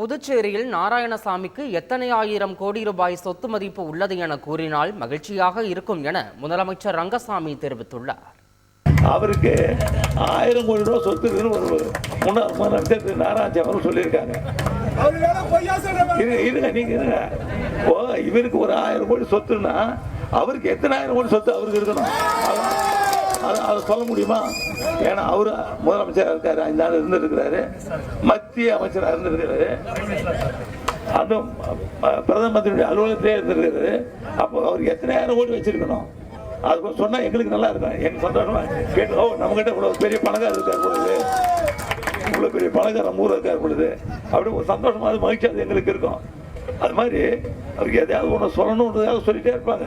புதுச்சேரியில் நாராயணசாமிக்கு எத்தனை ஆயிரம் கோடி ரூபாய் சொத்து மதிப்பு உள்ளது என கூறினால் மகிழ்ச்சியாக இருக்கும் என முதலமைச்சர் ரங்கசாமி தெரிவித்துள்ளார். அவருக்கு ஆயிரம் கோடி ரூபாய் சொத்து இருக்குன்னு நாராயணசாமி சொல்லியிருக்காங்க. இருங்க இருங்க நீங்க இருங்க. ஓ இவருக்கு ஒரு ஆயிரம் கோடி சொத்துன்னா அவருக்கு எத்தனை ஆயிரம் கோடி சொத்து அவருக்கு இருக்கணும்? அதை சொல்ல முடியுமா? ஏன்னா அவர் முதலமைச்சராக இருக்காரு ஐந்து நாள் இருந்திருக்கிறாரு. மத்திய அமைச்சராக இருந்திருக்கிறாரு. அதுவும் பிரதம மந்திரியுடைய அலுவலகத்திலே இருந்திருக்கிறாரு. அப்போ அவருக்கு எத்தனை நேரம் கோடி வச்சிருக்கணும்? அது சொன்னா எங்களுக்கு நல்லா இருக்கும். எனக்கு சந்தோஷமா கேட்டு ஓ நம்ம கிட்ட இவ்வளவு பெரிய பணக்காரர் இருக்கார் பொழுது இவ்வளவு பெரிய பணக்கார நம்ம இருக்கார் பொழுது அப்படி ஒரு சந்தோஷமா அது மகிழ்ச்சி அது எங்களுக்கு இருக்கும். அது மாதிரி அவருக்கு எதையாவது ஒன்று சொல்லணுன்றதாக சொல்லிட்டே இருப்பாங்க.